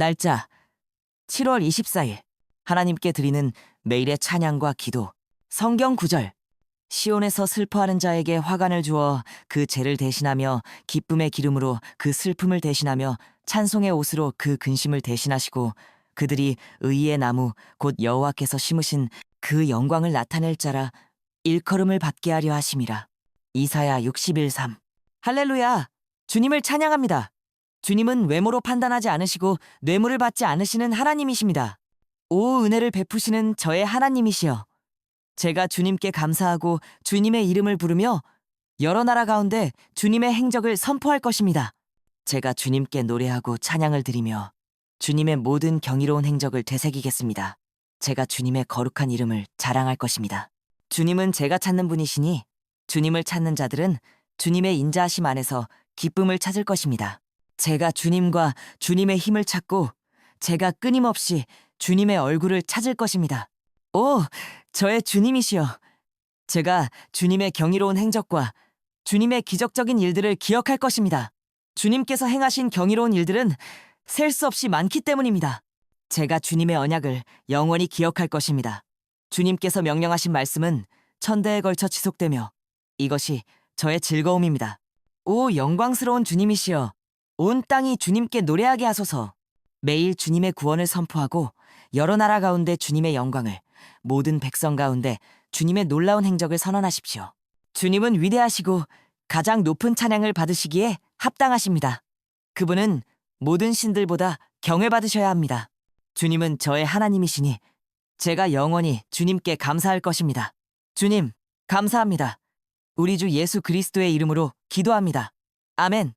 날짜 7월 24일. 하나님께 드리는 매일의 찬양과 기도 성경 구절. 시온에서 슬퍼하는 자에게 화관을 주어 그 죄를 대신하며 기쁨의 기름으로 그 슬픔을 대신하며 찬송의 옷으로 그 근심을 대신하시고 그들이 의의 나무 곧 여호와께서 심으신 그 영광을 나타낼 자라 일컬음을 받게 하려 하심이라. 이사야 61:3 할렐루야! 주님을 찬양합니다 주님은 외모로 판단하지 않으시고 뇌물을 받지 않으시는 하나님이십니다. 오 은혜를 베푸시는 저의 하나님이시여. 제가 주님께 감사하고 주님의 이름을 부르며 여러 나라 가운데 주님의 행적을 선포할 것입니다. 제가 주님께 노래하고 찬양을 드리며 주님의 모든 경이로운 행적을 되새기겠습니다. 제가 주님의 거룩한 이름을 자랑할 것입니다. 주님은 제가 찾는 분이시니 주님을 찾는 자들은 주님의 인자하심 안에서 기쁨을 찾을 것입니다. 제가 주님과 주님의 힘을 찾고 제가 끊임없이 주님의 얼굴을 찾을 것입니다. 오, 저의 주님이시여. 제가 주님의 경이로운 행적과 주님의 기적적인 일들을 기억할 것입니다. 주님께서 행하신 경이로운 일들은 셀 수 없이 많기 때문입니다. 제가 주님의 언약을 영원히 기억할 것입니다. 주님께서 명령하신 말씀은 천대에 걸쳐 지속되며 이것이 저의 즐거움입니다. 오, 영광스러운 주님이시여. 온 땅이 주님께 노래하게 하소서. 매일 주님의 구원을 선포하고 여러 나라 가운데 주님의 영광을 모든 백성 가운데 주님의 놀라운 행적을 선언하십시오. 주님은 위대하시고 가장 높은 찬양을 받으시기에 합당하십니다. 그분은 모든 신들보다 경외받으셔야 합니다. 주님은 저의 하나님이시니 제가 영원히 주님께 감사할 것입니다. 주님, 감사합니다. 우리 주 예수 그리스도의 이름으로 기도합니다. 아멘.